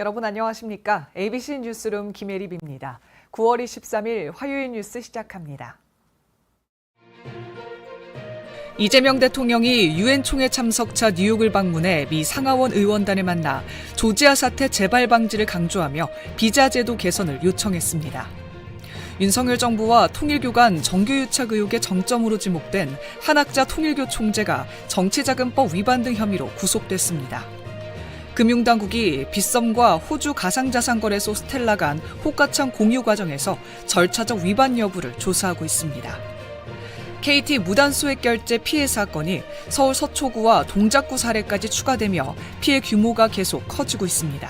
여러분 안녕하십니까? ABC 뉴스룸 김예립입니다. 9월 23일 화요일 뉴스 시작합니다. 이재명 대통령이 유엔 총회 참석차 뉴욕을 방문해 미 상하원 의원단을 만나 조지아 사태 재발 방지를 강조하며 비자 제도 개선을 요청했습니다. 윤석열 정부와 통일교 간 정교유착 의혹의 정점으로 지목된 한학자 통일교 총재가 정치자금법 위반 등 혐의로 구속됐습니다. 금융당국이 빗썸과 호주 가상자산거래소 스텔라 간 호가창 공유 과정에서 절차적 위반 여부를 조사하고 있습니다. KT 무단소액 결제 피해 사건이 서울 서초구와 동작구 사례까지 추가되며 피해 규모가 계속 커지고 있습니다.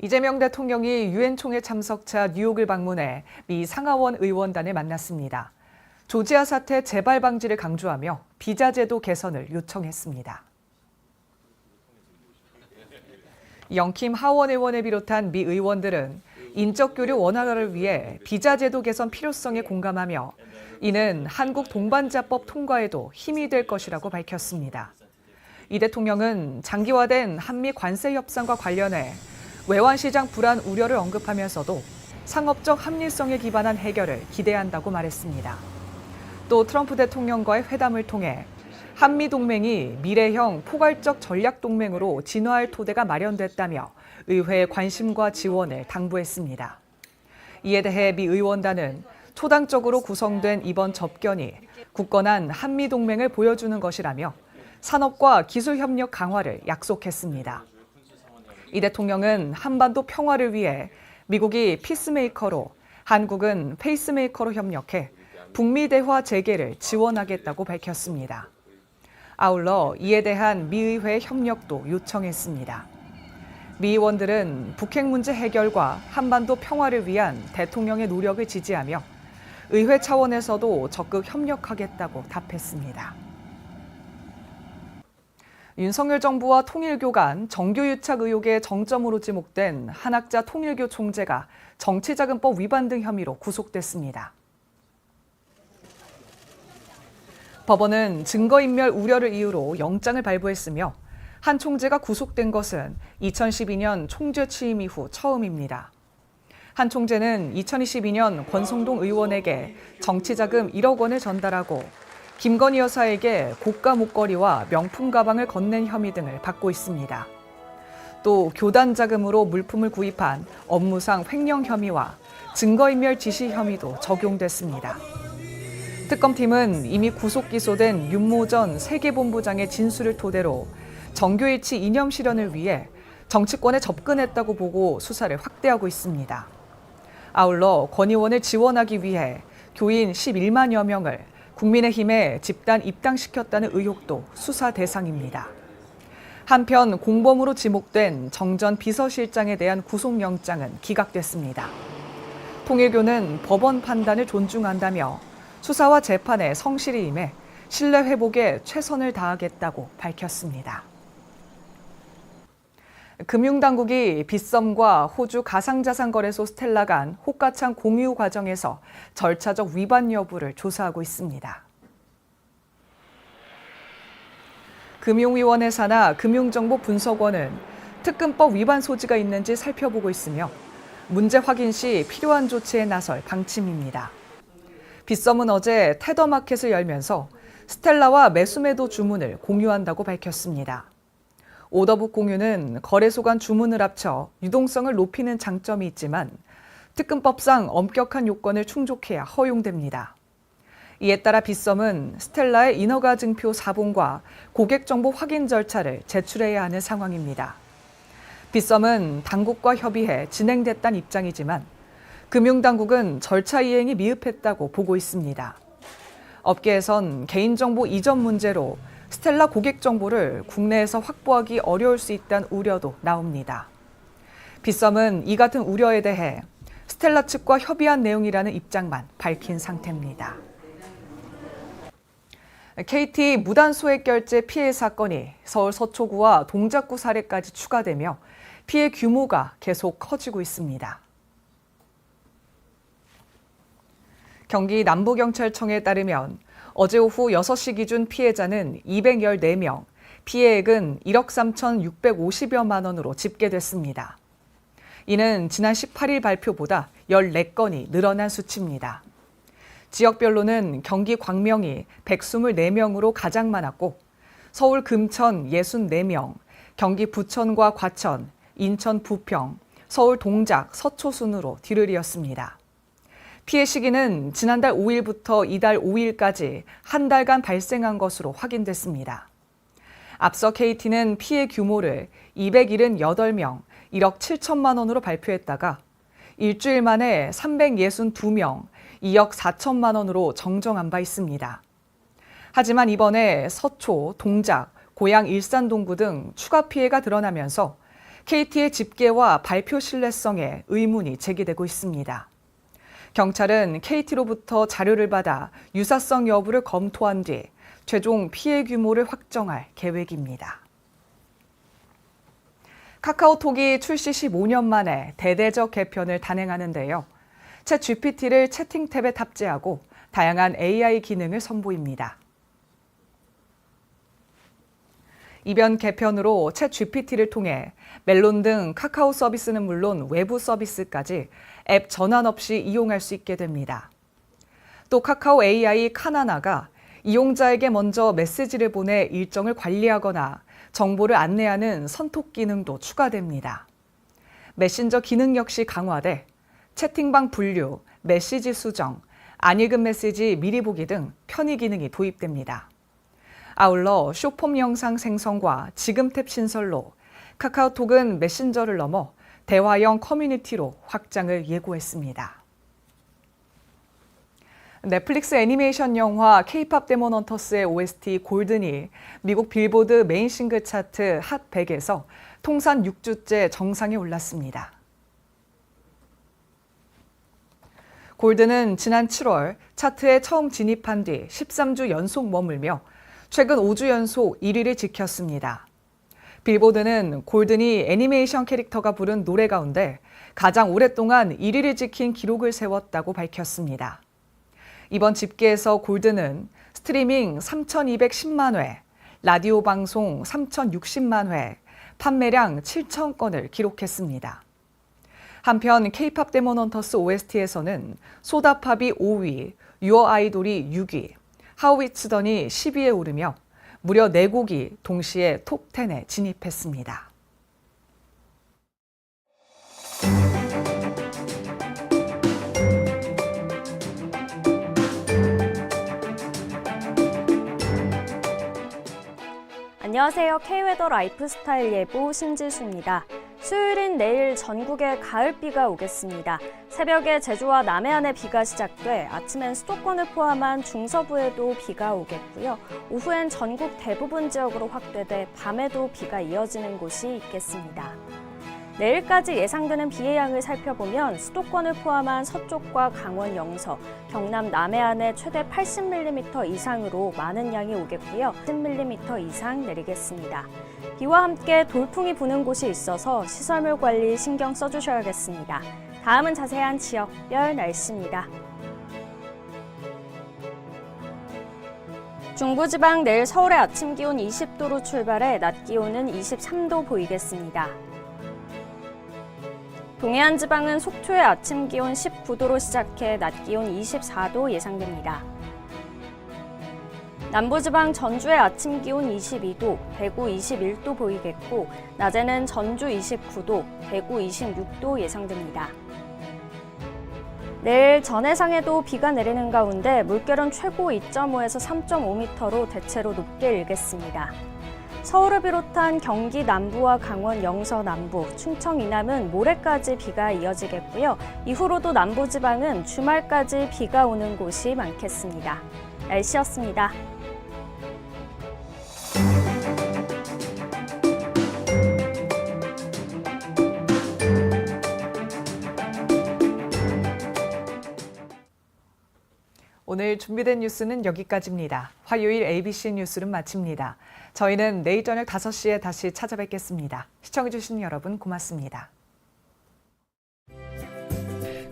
이재명 대통령이 유엔 총회 참석차 뉴욕을 방문해 미 상하원 의원단을 만났습니다. 조지아 사태 재발 방지를 강조하며 비자 제도 개선을 요청했습니다. 영킴 하원 의원을 비롯한 미 의원들은 인적 교류 원활화를 위해 비자 제도 개선 필요성에 공감하며 이는 한국 동반자법 통과에도 힘이 될 것이라고 밝혔습니다. 이 대통령은 장기화된 한미 관세 협상과 관련해 외환시장 불안 우려를 언급하면서도 상업적 합리성에 기반한 해결을 기대한다고 말했습니다. 또 트럼프 대통령과의 회담을 통해 한미 동맹이 미래형 포괄적 전략 동맹으로 진화할 토대가 마련됐다며 의회의 관심과 지원을 당부했습니다. 이에 대해 미 의원단은 초당적으로 구성된 이번 접견이 굳건한 한미 동맹을 보여주는 것이라며 산업과 기술 협력 강화를 약속했습니다. 이 대통령은 한반도 평화를 위해 미국이 피스메이커로 한국은 페이스메이커로 협력해 북미 대화 재개를 지원하겠다고 밝혔습니다. 아울러 이에 대한 미의회 협력도 요청했습니다. 미 의원들은 북핵 문제 해결과 한반도 평화를 위한 대통령의 노력을 지지하며 의회 차원에서도 적극 협력하겠다고 답했습니다. 윤석열 정부와 통일교 간 정교유착 의혹의 정점으로 지목된 한학자 통일교 총재가 정치자금법 위반 등 혐의로 구속됐습니다. 법원은 증거인멸 우려를 이유로 영장을 발부했으며 한 총재가 구속된 것은 2012년 총재 취임 이후 처음입니다. 한 총재는 2022년 권성동 의원에게 정치자금 1억 원을 전달하고 김건희 여사에게 고가 목걸이와 명품 가방을 건넨 혐의 등을 받고 있습니다. 또 교단 자금으로 물품을 구입한 업무상 횡령 혐의와 증거인멸 지시 혐의도 적용됐습니다. 특검팀은 이미 구속 기소된 윤모 전 세계본부장의 진술을 토대로 정교일치 이념 실현을 위해 정치권에 접근했다고 보고 수사를 확대하고 있습니다. 아울러 권 의원을 지원하기 위해 교인 11만여 명을 국민의힘에 집단 입당시켰다는 의혹도 수사 대상입니다. 한편 공범으로 지목된 정전 비서실장에 대한 구속영장은 기각됐습니다. 통일교는 법원 판단을 존중한다며 수사와 재판에 성실히 임해 신뢰 회복에 최선을 다하겠다고 밝혔습니다. 금융당국이 빗썸과 호주 가상자산거래소 스텔라 간 호가창 공유 과정에서 절차적 위반 여부를 조사하고 있습니다. 금융위원회 산하 금융정보분석원은 특근법 위반 소지가 있는지 살펴보고 있으며 문제 확인 시 필요한 조치에 나설 방침입니다. 빗썸은 어제 테더마켓을 열면서 스텔라와 매수매도 주문을 공유한다고 밝혔습니다. 오더북 공유는 거래소 간 주문을 합쳐 유동성을 높이는 장점이 있지만 특근법상 엄격한 요건을 충족해야 허용됩니다. 이에 따라 빗썸은 스텔라의 인허가 증표 사본과 고객 정보 확인 절차를 제출해야 하는 상황입니다. 빗썸은 당국과 협의해 진행됐다는 입장이지만 금융당국은 절차 이행이 미흡했다고 보고 있습니다. 업계에선 개인정보 이전 문제로 스텔라 고객 정보를 국내에서 확보하기 어려울 수 있다는 우려도 나옵니다. 빗썸은 이 같은 우려에 대해 스텔라 측과 협의한 내용이라는 입장만 밝힌 상태입니다. KT 무단 소액 결제 피해 사건이 서울 서초구와 동작구 사례까지 추가되며 피해 규모가 계속 커지고 있습니다. 경기 남부경찰청에 따르면 어제 오후 6시 기준 피해자는 214명, 피해액은 1억 3,650여만 원으로 집계됐습니다. 이는 지난 18일 발표보다 14건이 늘어난 수치입니다. 지역별로는 경기 광명이 124명으로 가장 많았고 서울 금천 64명, 경기 부천과 과천, 인천 부평, 서울 동작, 서초 순으로 뒤를 이었습니다. 피해 시기는 지난달 5일부터 이달 5일까지 한 달간 발생한 것으로 확인됐습니다. 앞서 KT는 피해 규모를 278명, 1억 7천만 원으로 발표했다가 일주일 만에 362명, 2억 4천만 원으로 정정한 바 있습니다. 하지만 이번에 서초, 동작, 고양 일산 동구 등 추가 피해가 드러나면서 KT의 집계와 발표 신뢰성에 의문이 제기되고 있습니다. 경찰은 KT로부터 자료를 받아 유사성 여부를 검토한 뒤 최종 피해 규모를 확정할 계획입니다. 카카오톡이 출시 15년 만에 대대적 개편을 단행하는데요. 챗 GPT를 채팅 탭에 탑재하고 다양한 AI 기능을 선보입니다. 이번 개편으로 챗 GPT를 통해 멜론 등 카카오 서비스는 물론 외부 서비스까지 앱 전환 없이 이용할 수 있게 됩니다. 또 카카오 AI 카나나가 이용자에게 먼저 메시지를 보내 일정을 관리하거나 정보를 안내하는 선톡 기능도 추가됩니다. 메신저 기능 역시 강화돼 채팅방 분류, 메시지 수정, 안 읽은 메시지 미리 보기 등 편의 기능이 도입됩니다. 아울러 쇼폼 영상 생성과 지금 탭 신설로 카카오톡은 메신저를 넘어 대화형 커뮤니티로 확장을 예고했습니다. 넷플릭스 애니메이션 영화 K-팝 데몬 헌터스의 OST 골든이 미국 빌보드 메인 싱글 차트 핫 100에서 통산 6주째 정상에 올랐습니다. 골든은 지난 7월 차트에 처음 진입한 뒤 13주 연속 머물며 최근 5주 연속 1위를 지켰습니다. 빌보드는 골든이 애니메이션 캐릭터가 부른 노래 가운데 가장 오랫동안 1위를 지킨 기록을 세웠다고 밝혔습니다. 이번 집계에서 골드는 스트리밍 3,210만 회, 라디오 방송 3,060만 회, 판매량 7천 건을 기록했습니다. 한편 K-팝 데몬 헌터스 OST에서는 소다팝이 5위, 유어 아이돌이 6위, 하우이츠던이 10위에 오르며 무려 4곡이 동시에 톱10에 진입했습니다. 안녕하세요. K웨더 라이프스타일 예보 신지수입니다. 수요일인 내일 전국에 가을비가 오겠습니다. 새벽에 제주와 남해안에 비가 시작돼 아침엔 수도권을 포함한 중서부에도 비가 오겠고요. 오후엔 전국 대부분 지역으로 확대돼 밤에도 비가 이어지는 곳이 있겠습니다. 내일까지 예상되는 비의 양을 살펴보면 수도권을 포함한 서쪽과 강원 영서, 경남 남해안에 최대 80mm 이상으로 많은 양이 오겠고요. 10mm 이상 내리겠습니다. 비와 함께 돌풍이 부는 곳이 있어서 시설물 관리 신경 써주셔야겠습니다. 다음은 자세한 지역별 날씨입니다. 중부지방 내일 서울의 아침 기온 20도로 출발해 낮 기온은 23도 보이겠습니다. 동해안 지방은 속초의 아침 기온 19도로 시작해 낮 기온 24도 예상됩니다. 남부지방 전주의 아침 기온 22도, 대구 21도 보이겠고, 낮에는 전주 29도, 대구 26도 예상됩니다. 내일 전해상에도 비가 내리는 가운데 물결은 최고 2.5에서 3.5m로 대체로 높게 일겠습니다. 서울을 비롯한 경기 남부와 강원 영서 남부, 충청 이남은 모레까지 비가 이어지겠고요. 이후로도 남부 지방은 주말까지 비가 오는 곳이 많겠습니다. 날씨였습니다. 오늘 준비된 뉴스는 여기까지입니다. 화요일 ABC 뉴스는 마칩니다. 저희는 내일 저녁 5시에 다시 찾아뵙겠습니다. 시청해주신 여러분 고맙습니다.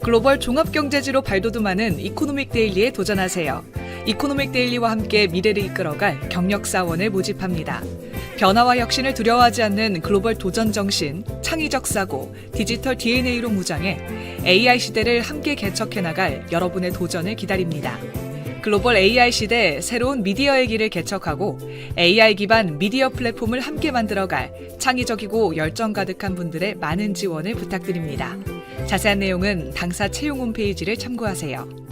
글로벌 종합경제지로 발돋움하는 이코노믹 데일리에 도전하세요. 이코노믹 데일리와 함께 미래를 이끌어갈 경력사원을 모집합니다. 변화와 혁신을 두려워하지 않는 글로벌 도전 정신, 창의적 사고, 디지털 DNA로 무장해 AI 시대를 함께 개척해 나갈 여러분의 도전을 기다립니다. 글로벌 AI 시대 새로운 미디어의 길을 개척하고 AI 기반 미디어 플랫폼을 함께 만들어갈 창의적이고 열정 가득한 분들의 많은 지원을 부탁드립니다. 자세한 내용은 당사 채용 홈페이지를 참고하세요.